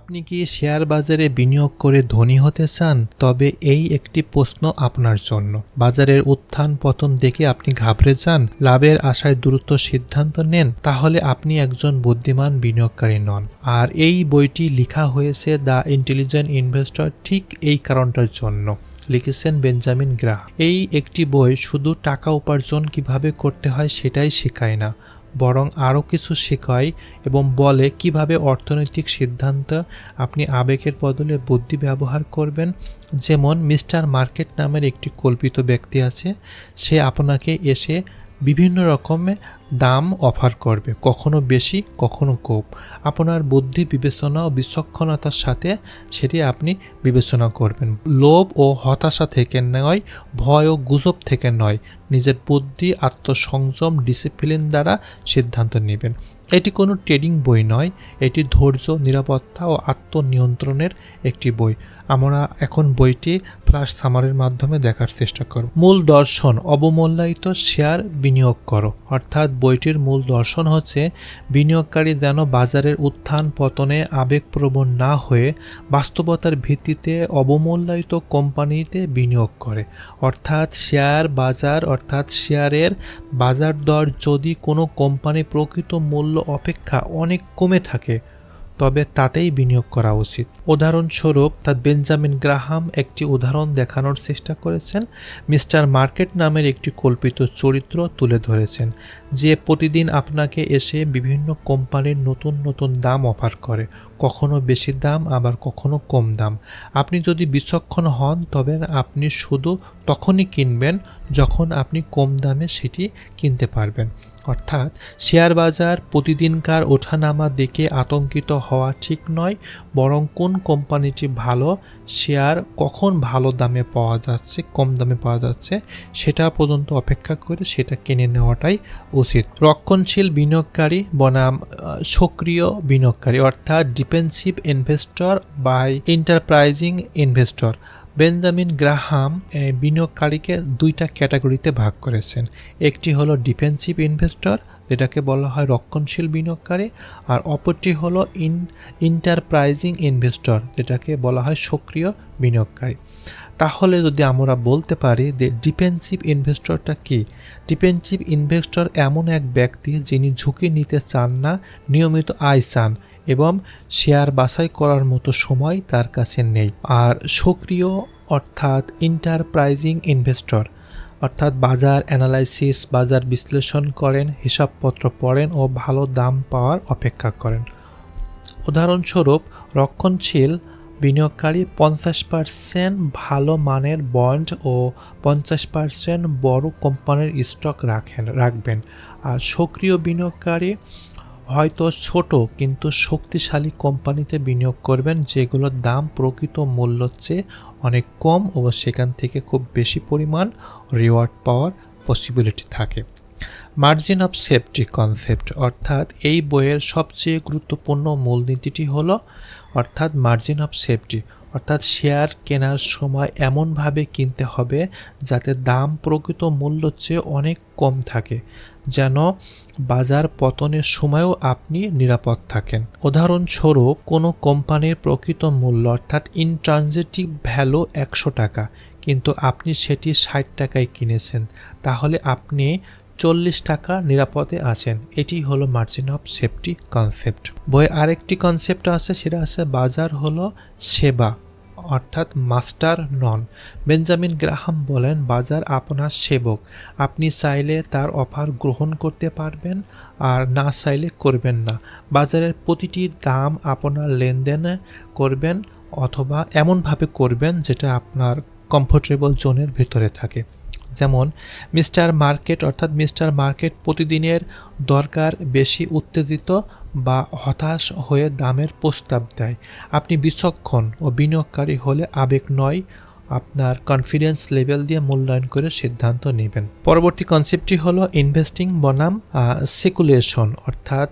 আপনি কি শেয়ার বাজারে বিনিয়োগ করে ধনী হতে চান? তবে এই একটি প্রশ্ন আপনার জন্য। বাজারের উত্থান পতন দেখে আপনি ঘাবড়ে যান, লাভের আশায় দ্রুত সিদ্ধান্ত নেন, তাহলে আপনি একজন বুদ্ধিমান বিনিয়োগকারী নন। আর এই বইটি লেখা হয়েছে দ্য ইন্টেলিজেন্ট ইনভেস্টর ঠিক এই কারণটার জন্য। লিখেছেন বেঞ্জামিন গ্রাহ এই একটি বই শুধু টাকা উপার্জন কীভাবে করতে হয় সেটাই শেখায় না। বরং আরও কিছু শেখায় এবং বলে কীভাবে অর্থনৈতিক সিদ্ধান্ত আপনি আবেগের বদলে বুদ্ধি ব্যবহার করবেন। যেমন মিস্টার মার্কেট নামের একটি কল্পিত ব্যক্তি আছে, সে আপনাকে এসে বিভিন্ন রকমের দাম অফার করবে, কখনো বেশি, কখনো কম। আপনার বুদ্ধি বিবেচনা ও বিচক্ষণতার সাথে সেটি আপনি বিবেচনা করবেন। লোভ ও হতাশা থেকে নয়, ভয় ও গুজব থেকে নয়, নিজের বুদ্ধি, আত্মসংযম, ডিসিপ্লিন দ্বারা সিদ্ধান্ত নেবেন। এটি কোনো ট্রেডিং বই নয়, এটি ধৈর্য, নিরাপত্তা ও আত্মনিয়ন্ত্রণের একটি বই। আমরা এখন বইটি ফ্লাশ সামারের মাধ্যমে দেখার চেষ্টা করব। মূল দর্শন, অবমূল্যায়িত শেয়ার বিনিয়োগ করো, অর্থাৎ বইটির মূল দর্শন হচ্ছে, বিনিয়োগকারী যেন বাজারের উত্থান পতনে আবেগপ্রবণ না হয়ে বাস্তবতার ভিত্তিতে অবমূল্যায়িত কোম্পানিতে বিনিয়োগ করে। অর্থাৎ শেয়ার বাজার, অর্থাৎ শেয়ারের বাজার দর যদি কোনো কোম্পানি প্রকৃত মূল্য অপেক্ষা অনেক কমে থাকে তবে তাতেই বিনিয়োগ করা উচিত। উদাহরণস্বরূপ তার বেঞ্জামিন গ্রাহাম একটি উদাহরণ দেখানোর চেষ্টা করেছেন। মিস্টার মার্কেট নামের একটি কল্পিত চরিত্র তুলে ধরেছেন, যে প্রতিদিন আপনাকে এসে বিভিন্ন কোম্পানির নতুন নতুন দাম অফার করে। কখনো বেশি দাম, আবার কখনো কম দাম। আপনি যদি বিচক্ষণ হন, তবে আপনি শুধু তখনই কিনবেন যখন আপনি কম দামে সেটি কিনতে পারবেন। অর্থাৎ শেয়ার বাজার প্রতিদিনকার ওঠানামা দেখে আতঙ্কিত হওয়া ঠিক নয়, বরং কোন কোম্পানিটি ভালো, শেয়ার কখন ভালো দামে পাওয়া যাচ্ছে, কম দামে পাওয়া যাচ্ছে, সেটা পর্যন্ত অপেক্ষা করে সেটা কিনে নেওয়াটাই উচিত। রক্ষণশীল বিনিয়োগকারী বনাম সক্রিয় বিনিয়োগকারী, অর্থাৎ defensive investor by enterprising investor. Benjamin Graham বিনিয়োগকারীকে দুইটা ক্যাটাগরিতে ভাগ করেছেন। একটি হলো ডিফেন্সিভ ইনভেস্টর, যেটাকে বলা হয় রক্ষণশীল বিনিয়োগকারী, আর অপরটি হলো ইন ইন্টারপ্রাইজিং ইনভেস্টর, যেটাকে বলা হয় সক্রিয় বিনিয়োগকারী। তাহলে যদি আমরা বলতে পারি যে ডিফেন্সিভ ইনভেস্টরটা কি? ডিফেন্সিভ ইনভেস্টর এমন এক ব্যক্তি যিনি ঝুঁকি নিতে চান না, নিয়মিত আয় চান। এবং শেয়ার বাছাই করার মতো সময় তার কাছে নেই। আর সক্রিয়, অর্থাৎ ইন্টারপ্রাইজিং ইনভেস্টর অর্থাৎ বাজার অ্যানালাইসিস বাজার বিশ্লেষণ করেন, হিসাবপত্র পড়েন ও ভালো দাম পাওয়ার অপেক্ষা করেন। উদাহরণস্বরূপ, রক্ষণশীল বিনিয়োগকারী পঞ্চাশ পার্সেন্ট ভালো মানের বন্ড ও পঞ্চাশ পার্সেন্ট বড় কোম্পানির স্টক রাখেন, রাখবেন। আর সক্রিয় বিনিয়োগকারী হয়তো ছোট কিন্তু শক্তিশালী কোম্পানিতে বিনিয়োগ করবেন যেগুলোর দাম প্রকৃত মূল্যর চেয়ে অনেক কম ও সেখান থেকে খুব বেশি পরিমাণ রিওয়ার্ড পাওয়ার পসিবিলিটি থাকে। মার্জিন অফ সেফটি কনসেপ্ট অর্থাৎ এই বইয়ের সবচেয়ে গুরুত্বপূর্ণ মূলনীতিটি হলো, অর্থাৎ মার্জিন অফ সেফটি অর্থাৎ শেয়ার কেনার সময় এমনভাবে কিনতে হবে যাতে দাম প্রকৃত মূল্যর চেয়ে অনেক কম থাকে, যেন বাজার পতনের সময়ও আপনি নিরাপদ থাকেন। উদাহরণস্বরূপ, কোনো কোম্পানির প্রকৃত মূল্য, অর্থাৎ ইনট্রানজিটিভ ভ্যালু একশো টাকা, কিন্তু আপনি সেটি ষাট টাকায় কিনেছেন, তাহলে আপনি চল্লিশ টাকা নিরাপদে আছেন। এটি হলো মার্জিন অফ সেফটি কনসেপ্ট বইয়ের আরেকটি কনসেপ্ট আছে, সেটা আছে বাজার হলো সেবা, অর্থাৎ মাস্টার নন বেঞ্জামিন গ্রাহাম বলেন, বাজার আপনার সেবক। আপনি চাইলে তার অফার গ্রহণ করতে পারবেন, আর না চাইলে করবেন না। বাজারের প্রতিটি দাম আপনার লেনদেন করবেন, অথবা এমনভাবে করবেন, যেটা আপনার কমফোর্টেবল জোনের ভিতরে থাকে। যেমন, মিস্টার মার্কেট, অর্থাৎ মিস্টার মার্কেট প্রতিদিনের দরকার বেশি উত্তেজিত বা হতাশ হয়ে দামের প্রস্তাব দেয়। আপনি বিচক্ষণ ও বিনিয়োগকারী হলে আবেগ নয়, আপনার কনফিডেন্স লেভেল দিয়ে মূল্যায়ন করে সিদ্ধান্ত নেবেন। পরবর্তী কনসেপ্টটি হলো ইনভেস্টিং বনাম সেকুলেশন অর্থাৎ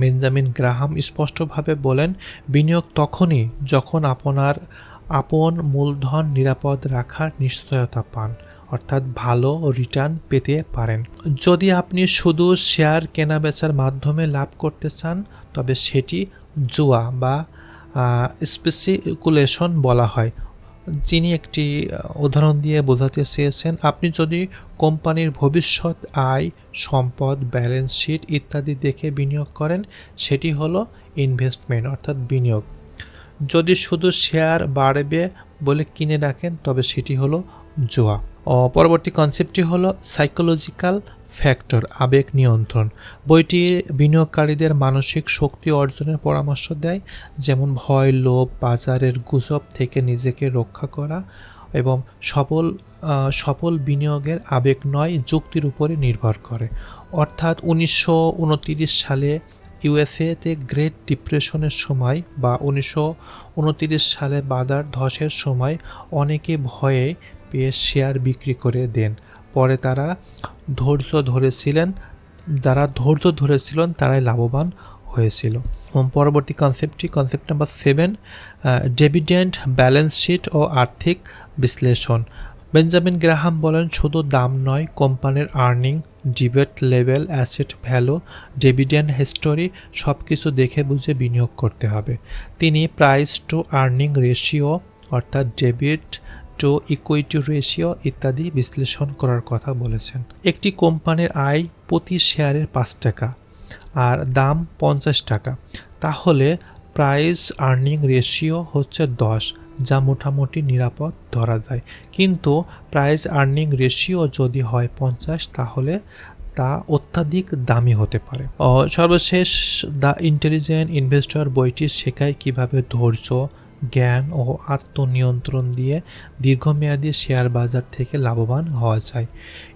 বেঞ্জামিন গ্রাহাম স্পষ্টভাবে বলেন, বিনিয়োগ তখনই যখন আপনার আপন মূলধন নিরাপদ রাখার নিশ্চয়তা পান। অর্থাৎ ভালো রিটার্ন পেতে পারেন। যদি আপনি শুধু শেয়ার কেনাবেচার মাধ্যমে লাভ করতে চান, তবে সেটি জুয়া বা স্পেসিকুলেশন বলা হয়। যিনি একটি উদাহরণ দিয়ে বোঝাতে চেয়েছেন, আপনি যদি কোম্পানির ভবিষ্যৎ আয়, সম্পদ ব্যালেন্স শিট ইত্যাদি দেখে বিনিয়োগ করেন, সেটি হলো ইনভেস্টমেন্ট অর্থাৎ বিনিয়োগ। যদি শুধু শেয়ার বাড়বে বলে কিনে রাখেন, তবে সেটি হলো জোয়া। ও পরবর্তী কনসেপ্টটি হলো সাইকোলজিক্যাল ফ্যাক্টর আবেগ নিয়ন্ত্রণ। বইটি বিনিয়োগকারীদের মানসিক শক্তি অর্জনের পরামর্শ দেয়, যেমন ভয়, লোভ, বাজারের গুজব থেকে নিজেকে রক্ষা করা এবং সফল সফল বিনিয়োগের আবেগ নয়, যুক্তির উপরে নির্ভর করে। অর্থাৎ উনিশশো সালে ইউএসএতে গ্রেট ডিপ্রেশনের সময় বা উনিশশো সালে বাদার ধসের সময় অনেকে ভয়ে পেয়ে শেয়ার বিক্রি করে দেন। পরে তারা ধৈর্য ধরেছিলেন, যারা ধৈর্য ধরেছিলেন তারাই লাভবান হয়েছিল। এবং পরবর্তী কনসেপ্টটি concept number seven dividend balance sheet ও আর্থিক বিশ্লেষণ। বেঞ্জামিন গ্রাহাম বলেন, শুধু দাম নয়, কোম্পানির earning debit level asset value dividend history সব কিছু দেখে বুঝে বিনিয়োগ করতে হবে। তিনি প্রাইস টু আর্নিং রেশিও অর্থাৎ ডেবিট টু ইকুইটি রেশিও ইত্যাদি বিশ্লেষণ করার কথা বলেছেন। একটি কোম্পানির আয় প্রতি শেয়ারের পাঁচ টাকা আর দাম পঞ্চাশ টাকা। তাহলে প্রাইস আর্নিং রেশিও হচ্ছে দশ, যা মোটামুটি নিরাপদ ধরা যায়। কিন্তু প্রাইস আর্নিং রেশিও যদি হয় পঞ্চাশ, তাহলে তা অত্যাধিক দামি হতে পারে। সর্বশেষ দ্য ইন্টেলিজেন্ট ইনভেস্টর বইটি শেখায় কীভাবে ধৈর্য জ্ঞান ও আত্মনিয়ন্ত্রণ দিয়ে দীর্ঘমেয়াদী শেয়ার বাজার থেকে লাভবান হওয়া যায়।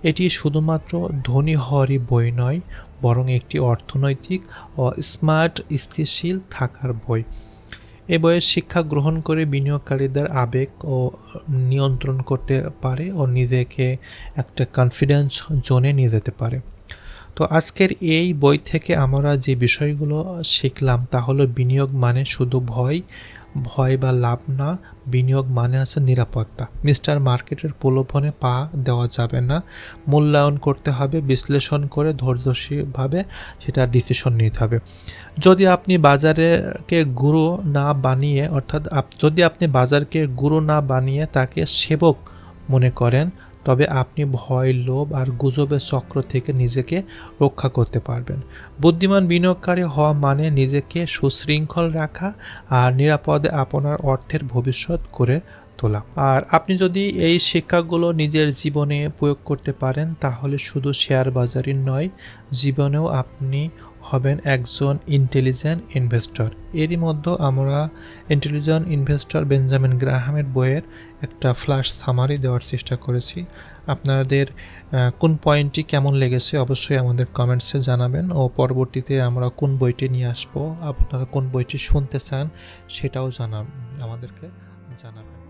এটি শুধুমাত্র ধনী হওয়ারই বই নয়, বরং একটি অর্থনৈতিক ও স্মার্ট স্থিতিশীল থাকার বই। এ বইয়ের শিক্ষা গ্রহণ করে বিনিয়োগকারীদের আবেগ ও নিয়ন্ত্রণ করতে পারে ও নিজেকে একটা কনফিডেন্স জোনে নিয়ে যেতে পারে। তো আজকের এই বই থেকে আমরা যে বিষয়গুলো শিখলাম তা হলো বিনিয়োগ মানে শুধু ভয় ভয় বা লাভ না, বিনিয়োগ মানে আছে নিরাপত্তা। মিস্টার মার্কেটের প্রলোভনে পা দেওয়া যাবে না। মূল্যায়ন করতে হবে, বিশ্লেষণ করে ধৈর্যশীলভাবে সেটা ডিসিশন নিতে হবে। যদি আপনি বাজারকে গুরু না বানিয়ে, অর্থাৎ যদি আপনি বাজারকে গুরু না বানিয়ে তাকে সেবক মনে করেন তবে আপনি ভয়, লোভ আর গুজবের চক্র থেকে নিজেকে রক্ষা করতে পারবেন। বুদ্ধিমান বিনিয়োগকারী হওয়া মানে নিজেকে সুশৃঙ্খল রাখা আর নিরাপদে আপনার অর্থের ভবিষ্যৎ করে তোলা। আর আপনি যদি এই শিক্ষাগুলো নিজের জীবনে প্রয়োগ করতে পারেন, তাহলে শুধু শেয়ার বাজারই নয়, জীবনেও আপনি হবেন একজন ইন্টেলিজেন্ট ইনভেস্টর এরই মধ্যে আমরা ইন্টেলিজেন্ট ইনভেস্টর বেঞ্জামিন গ্রাহামের বইয়ের একটা ফ্ল্যাশ সামারি দেওয়ার চেষ্টা করেছি। আপনাদের কোন পয়েন্টটি কেমন লেগেছে অবশ্যই আমাদের কমেন্টসে জানাবেন ও পরবর্তীতে আমরা কোন বইটি নিয়ে আসব, আপনারা কোন বইটি শুনতে চান সেটাও জানান আমাদেরকে জানাবেন।